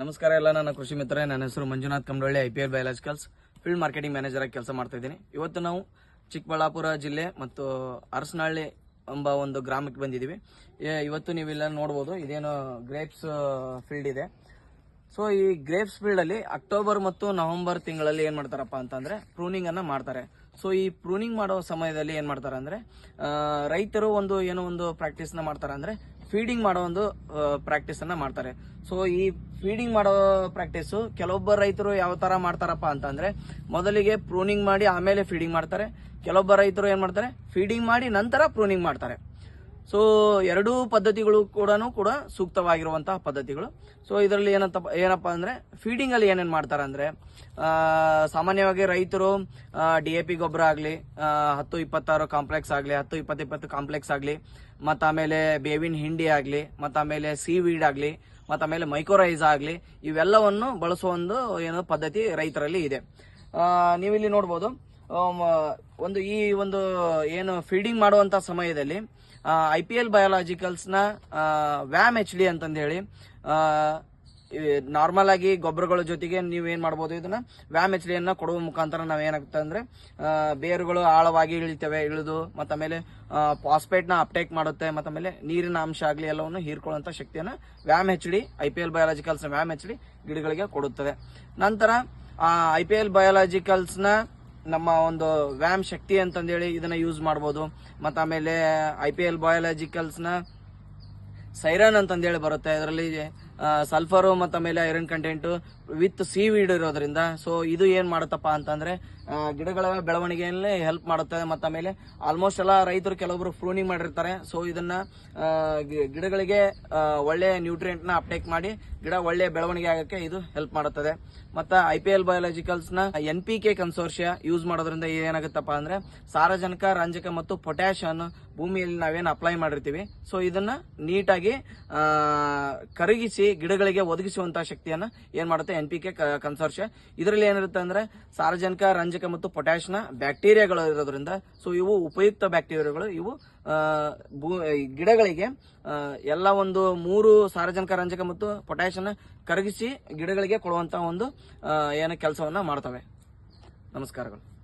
ನಮಸ್ಕಾರ ಎಲ್ಲ, ನನ್ನ ಕೃಷಿ ಮಿತ್ರ ನನ್ನ ಹೆಸರು Manjunath Kambalalli I P L biologicals field marketing manager ಆಗಿ ಕೆಲಸ ಮಾಡ್ತಾ ಇದ್ದೀನಿ. ಇವತ್ತು ನಾವು ಚಿಕ್ಕಬಳ್ಳಾಪುರ ಜಿಲ್ಲೆ ಮತ್ತು ಅರಸನಹಳ್ಳಿ ಎಂಬ ಒಂದು ಗ್ರಾಮಕ್ಕೆ ಬಂದಿದ್ದೀವಿ. ಇವತ್ತು ನೀವೆಲ್ಲ ನೋಡ್ಬೋದು, ಇದೇನು ಗ್ರೇಪ್ಸ್ ಫೀಲ್ಡ್ ಇದೆ. ಸೊ ಈ ಗ್ರೇಪ್ಸ್ ಫೀಲ್ಡ್ ಅಲ್ಲಿ ಅಕ್ಟೋಬರ್ ಮತ್ತು ನವೆಂಬರ್ ತಿಂಗಳಲ್ಲಿ ಏನು ಮಾಡ್ತಾರಪ್ಪ ಅಂತಂದರೆ ಪ್ರೂನಿಂಗ್ ಅನ್ನ ಮಾಡ್ತಾರೆ. ಸೊ ಈ ಪ್ರೂನಿಂಗ್ ಮಾಡೋ ಸಮಯದಲ್ಲಿ ಏನು ಮಾಡ್ತಾರೆ ಅಂದ್ರೆ ರೈತರು ಒಂದು ಏನೋ ಒಂದು ಪ್ರಾಕ್ಟೀಸ್ನ ಮಾಡ್ತಾರೆ ಅಂದ್ರೆ ಫೀಡಿಂಗ್ ಮಾಡೋ ಒಂದು ಪ್ರಾಕ್ಟೀಸ್ ಅನ್ನ ಮಾಡ್ತಾರೆ. ಸೊ ಈ ಫೀಡಿಂಗ್ ಮಾಡೋ ಪ್ರಾಕ್ಟೀಸ್ ಕೆಲವೊಬ್ಬ ರೈತರು ಯಾವ ತರ ಮಾಡ್ತಾರಪ್ಪ ಅಂತಂದ್ರೆ, ಮೊದಲಿಗೆ ಪ್ರೂನಿಂಗ್ ಮಾಡಿ ಆಮೇಲೆ ಫೀಡಿಂಗ್ ಮಾಡ್ತಾರೆ. ಕೆಲವೊಬ್ಬ ರೈತರು ಏನ್ ಮಾಡ್ತಾರೆ? ಫೀಡಿಂಗ್ ಮಾಡಿ ನಂತರ ಪ್ರೂನಿಂಗ್ ಮಾಡ್ತಾರೆ. ಸೊ ಎರಡೂ ಪದ್ಧತಿಗಳು ಕೂಡ ಕೂಡ ಸೂಕ್ತವಾಗಿರುವಂತಹ ಪದ್ಧತಿಗಳು. ಸೊ ಇದರಲ್ಲಿ ಏನಂತ ಏನಪ್ಪ ಅಂದ್ರೆ ಫೀಡಿಂಗ್ ಅಲ್ಲಿ ಏನೇನ್ ಮಾಡ್ತಾರೆ ಅಂದ್ರೆ ಸಾಮಾನ್ಯವಾಗಿ ರೈತರು ಡಿ ಎ ಪಿ ಗೊಬ್ಬರ ಆಗಲಿ ಹತ್ತು ಇಪ್ಪತ್ತಾರು ಕಾಂಪ್ಲೆಕ್ಸ್ ಆಗಲಿ, ಹತ್ತು ಇಪ್ಪತ್ತು ಇಪ್ಪತ್ತು ಕಾಂಪ್ಲೆಕ್ಸ್ ಆಗಲಿ, ಮತ್ತು ಆಮೇಲೆ ಬೇವಿನ ಹಿಂಡಿ ಆಗಲಿ, ಮತ್ತು ಆಮೇಲೆ ಸಿ ವೀಡ್ ಆಗಲಿ, ಮತ್ತು ಆಮೇಲೆ ಮೈಕ್ರೋರೈಸ್ ಆಗಲಿ, ಇವೆಲ್ಲವನ್ನು ಬಳಸುವ ಒಂದು ಏನೋ ಪದ್ಧತಿ ರೈತರಲ್ಲಿ ಇದೆ. ನೀವಿಲ್ಲಿ ನೋಡ್ಬೋದು ಒಂದು ಈ ಒಂದು, ಏನು ಫೀಡಿಂಗ್ ಮಾಡುವಂತ ಸಮಯದಲ್ಲಿ ಐ ಪಿ ಎಲ್ ಬಯಾಲಜಿಕಲ್ಸ್ನ ವ್ಯಾಮ್ ಎಚ್ ಡಿ ಅಂತಂದು ಹೇಳಿ ನಾರ್ಮಲ್ ಆಗಿ ಗೊಬ್ಬರಗಳ ಜೊತೆಗೆ ನೀವು ಏನು ಮಾಡ್ಬೋದು ಇದನ್ನ, ವ್ಯಾಮ್ ಎಚ್ ಡಿಯನ್ನ ಕೊಡುವ ಮುಖಾಂತರ ನಾವ್ ಏನಾಗುತ್ತೆ ಅಂದ್ರೆ ಬೇರುಗಳು ಆಳವಾಗಿ ಇಳಿತವೆ, ಇಳಿದು, ಮತ್ತು ಆಮೇಲೆ ಫಾಸ್ಫೇಟ್ನ ಅಪ್ಟೇಕ್ ಮಾಡುತ್ತೆ, ಮತ್ತು ಆಮೇಲೆ ನೀರಿನ ಅಂಶ ಆಗಲಿ ಎಲ್ಲವನ್ನು ಹೀರ್ಕೊಳ್ಳುವಂತ ಶಕ್ತಿಯನ್ನ VAM H D I P L biologicals VAM H D ಗಿಡಗಳಿಗೆ ಕೊಡುತ್ತದೆ ನಂತರ ಐ ಪಿ ಎಲ್ ಬಯಾಲಜಿಕಲ್ಸ್ನ ನಮ್ಮ ಒಂದು ವ್ಯಾಮ್ ಶಕ್ತಿ ಅಂತಂದೇಳಿ ಇದನ್ನ ಯೂಸ್ ಮಾಡ್ಬೋದು. ಮತ್ತು ಆಮೇಲೆ ಐ ಪಿ ಎಲ್ ಬಯಾಲಜಿಕಲ್ಸ್ನ ಸೈರನ್ ಅಂತಂದೇಳಿ ಬರುತ್ತೆ. ಅದರಲ್ಲಿ ಸಲ್ಫರು ಮತ್ತು ಆಮೇಲೆ iron content with C weed ಇರೋದ್ರಿಂದ. ಸೊ ಇದು ಏನು ಮಾಡುತ್ತಪ್ಪ ಅಂತಂದರೆ ಗಿಡಗಳ ಬೆಳವಣಿಗೆಯಲ್ಲಿ ಹೆಲ್ಪ್ ಮಾಡುತ್ತೆ. ಮತ್ತು ಆಮೇಲೆ ಆಲ್ಮೋಸ್ಟ್ ಎಲ್ಲ ರೈತರು ಕೆಲವೊಬ್ಬರು ಫ್ರೂನಿಂಗ್ ಮಾಡಿರ್ತಾರೆ. ಸೊ ಇದನ್ನ ಗಿಡಗಳಿಗೆ ಒಳ್ಳೆಯ ಒಳ್ಳೆ ನ್ಯೂಟ್ರಿಯೆಂಟ್ನ ಅಪ್ಟೇಕ್ ಮಾಡಿ, ಗಿಡ ಒಳ್ಳೆ ಬೆಳವಣಿಗೆ ಆಗಕ್ಕೆ ಇದು ಹೆಲ್ಪ್ ಮಾಡುತ್ತದೆ. ಮತ್ತು I P L ಬಯಾಲಜಿಕಲ್ಸ್ನ N P K consortia use ಮಾಡೋದ್ರಿಂದ ಏನಾಗುತ್ತಪ್ಪ ಅಂದ್ರೆ ಸಾರಜನಕ, ರಂಜಕ ಮತ್ತು ಪೊಟ್ಯಾಶ್ ಅನ್ನು ಭೂಮಿಯಲ್ಲಿ ನಾವೇನು ಅಪ್ಲೈ ಮಾಡಿರ್ತೀವಿ. ಸೊ ಇದನ್ನ ನೀಟಾಗಿ ಕರಗಿಸಿ ಗಿಡಗಳಿಗೆ ಒದಗಿಸುವಂತಹ ಶಕ್ತಿಯನ್ನ ಏನ್ ಮಾಡುತ್ತೆ ಎನ್ ಪಿ ಕೆ ಕನ್ಸೋರ್ಷಿಯ ಇದರಲ್ಲಿ ಏನಿರುತ್ತೆ ಅಂದ್ರೆ ಸಾರಜನಕ, ರಂಜಕ ಮತ್ತು ಪೊಟ್ಯಾಶ್ನ ಬ್ಯಾಕ್ಟೀರಿಯಾಗಳು ಇರೋದ್ರಿಂದ ಸೊ ಇವು ಉಪಯುಕ್ತ ಬ್ಯಾಕ್ಟೀರಿಯಾಗಳು ಇವು ಈ ಗಿಡಗಳಿಗೆ ಎಲ್ಲ ಒಂದು ಮೂರು ಸಾರ್ವಜನಿಕ ರಂಜಕ ಮತ್ತು ಪೊಟ್ಯಾಶ್ ಕರಗಿಸಿ ಗಿಡಗಳಿಗೆ ಕೊಡುವಂತಹ ಒಂದು ಏನು ಕೆಲಸವನ್ನ ಮಾಡ್ತವೆ. ನಮಸ್ಕಾರಗಳು.